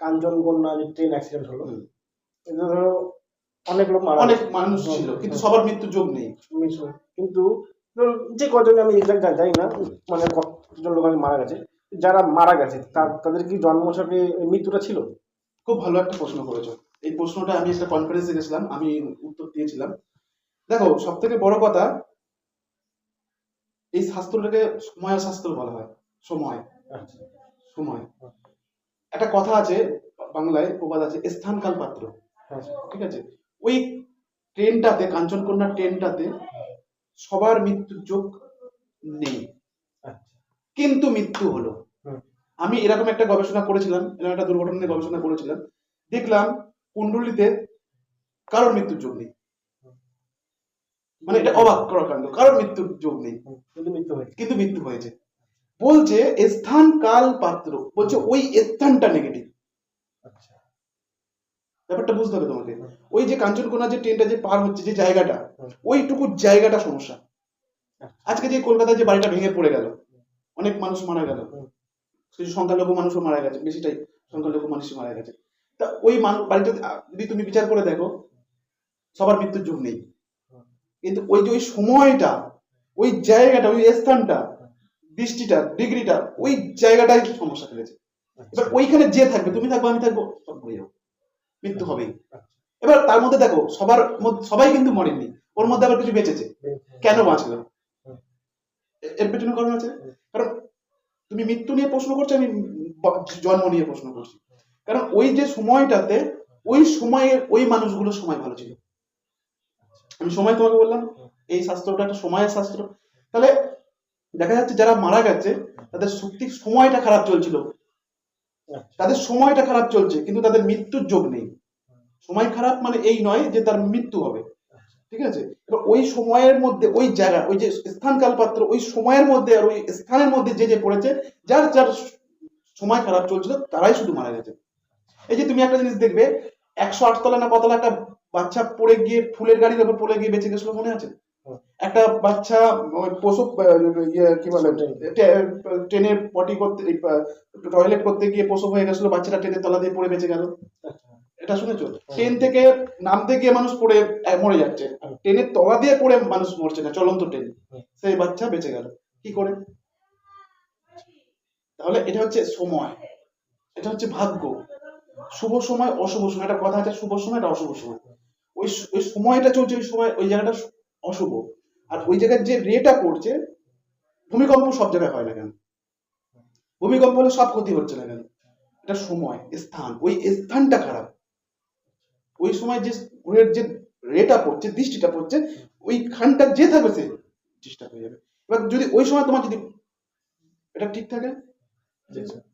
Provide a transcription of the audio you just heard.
কাঞ্চনকন্যা যে train accident হলো। এতে ধরো অনেক লোক মারা অনেক মানুষ ছিল কিন্তু সবার মৃত্যুর যোগ নেই। কিন্তু যে কজন আমি এক্সাক্ট জানি না মানে কতজন লোক আমি মারা গেছে যারা মারা গেছে তাদের কি জন্মছকে মৃত্যুটা ছিল? খুব ভালো একটা প্রশ্ন করেছ। এই প্রশ্নটা আমি একটা কনফারেন্সে গেছিলাম আমি উত্তর দিয়েছিলাম। দেখো সব থেকে বড় কথা এই শাস্ত্রটাকে সময় শাস্ত্র বলা হয়। সময়। আচ্ছা। সময়। একটা কথা আছে বাংলায় প্রবাদ আছে স্থানকাল পাত্র। আচ্ছা ঠিক আছে? ওই ট্রেনটাতে কাঞ্চনকন্যা ট্রেনটাতে সবার মৃত্যুর যোগ নেই। আচ্ছা। কিন্তু মৃত্যু হলো। আমি এরকম একটা গবেষণা করেছিলাম এরকম একটা দুর্ঘটনা নিয়ে গবেষণা করেছিলাম। দেখলাম কুণ্ডলিতে কারোর মৃত্যুর যোগ নেই। মানে এটা অবাক করার কাণ্ড কারোর মৃত্যুর যোগ নেই। কিন্তু মৃত্যু হয়েছে। কিন্তু মৃত্যু হয়েছে। বলছে স্থান কাল পাত্র। বলছে ওই স্থানটা নেগেটিভ আচ্ছা। ব্যাপারটা বুঝতে হবে তোমাকে। ওই যে কাঞ্চনকোনা যে ট্রেনটা যে পার হচ্ছে যে জায়গাটা ওইটুকু জায়গাটা সমস্যা। আচ্ছা। আজকে যে কলকাতায় যে বাড়িটা ভেঙে পড়ে গেল অনেক মানুষ মারা গেল। কিছু সংখ্যালঘু মানুষও মারা গেছে বেশিটাই সংখ্যালঘু মানুষই মারা গেছে। তা ওই বাড়িটা যদি তুমি বিচার করে দেখো সবার মৃত্যুর যোগ নেই। কিন্তু ওই যে ওই সময়টা ওই জায়গাটা ওই স্থানটা বৃষ্টিটা ডিগ্রিটা ওই জায়গাটাই সমস্যা ফেলেছে। এবার ওইখানে যে থাকবে তুমি থাকবে আমি থাকব সব মরে যাব। মৃত্যু হবেই। আচ্ছা। এবার তার মধ্যে দেখো সবার মধ্যে সবাই কিন্তু মরেননি ওর মধ্যে আবার কিছু বেঁচেছে। কেন বাঁচলো? এর পেছনে কারণ আছে? কারণ তুমি মৃত্যু নিয়ে প্রশ্ন করছ আমি জন্ম নিয়ে প্রশ্ন করছি। কারণ ওই যে সময়টাতে ওই সময়ে ওই মানুষগুলোর সময় ভালো ছিল। আমি সময় তোমাকে বললাম? এই শাস্ত্রটা একটা সময়ের শাস্ত্র। তাহলে দেখা যাচ্ছে যারা মারা গেছে, তাদের সত্যি সময়টা খারাপ চলছিল। তাদের সময়টা খারাপ চলছে, কিন্তু তাদের মৃত্যুর যোগ নেই সময় খারাপ মানে এই নয় যে তার মৃত্যু হবে ঠিক আছে এবার ওই সময়ের মধ্যে, ওই জায়গা, ওই যে স্থানকাল পাত্র ওই সময়ের মধ্যে আর ওই স্থানের মধ্যে যে যে পড়েছে, যার যার সময় খারাপ চলছিল, তারাই শুধু মারা গেছে এই যে তুমি একটা জিনিস দেখবে, একশো আটতলা না কতলা একটা বাচ্চা পড়ে গিয়ে, ফুলের গাড়ির উপর পড়ে গিয়ে বেঁচে গেছিল মনে আছে। একটা বাচ্চা ওই প্রসব ইয়ে কি বলে ট্রেনে পটি করতে টয়লেট করতে গিয়ে প্রসব হয়ে গেছিল বাচ্চাটা ট্রেনের তলা দিয়ে পড়ে বেঁচে গেল। এটা শুনেছো? ট্রেন থেকে নামতে গিয়ে মানুষ পড়ে মরে যাচ্ছে। ট্রেনের তলা দিয়ে পড়ে মানুষ মরছে না চলন্ত ট্রেন। সেই বাচ্চা বেঁচে গেল। কি করে? তাহলে এটা হচ্ছে সময়। এটা হচ্ছে ভাগ্য। শুভ সময় অশুভ সময়। একটা কথা আছে শুভ সময় এটা অশুভ সময়। ওই ওই সময়টা চলছে ওই সময় ওই জায়গাটা অশুভ। আর ওই জায়গার যে রেটা পড়ছে ভূমিকম্প সব জায়গায় হয় না কেন? ভূমিকম্প হলে সব ক্ষতি হচ্ছে না কেন? এটা সময় স্থান ওই স্থানটা খারাপ। ওই সময় যে গ্রহের যে রেটা পড়ছে দৃষ্টিটা পড়ছে ওই খানটা যে থাকবে সে ডিস্টার্ব হয়ে যাবে। এবার যদি ওই সময় তোমার যদি এটা ঠিক থাকে? জি, স্যার।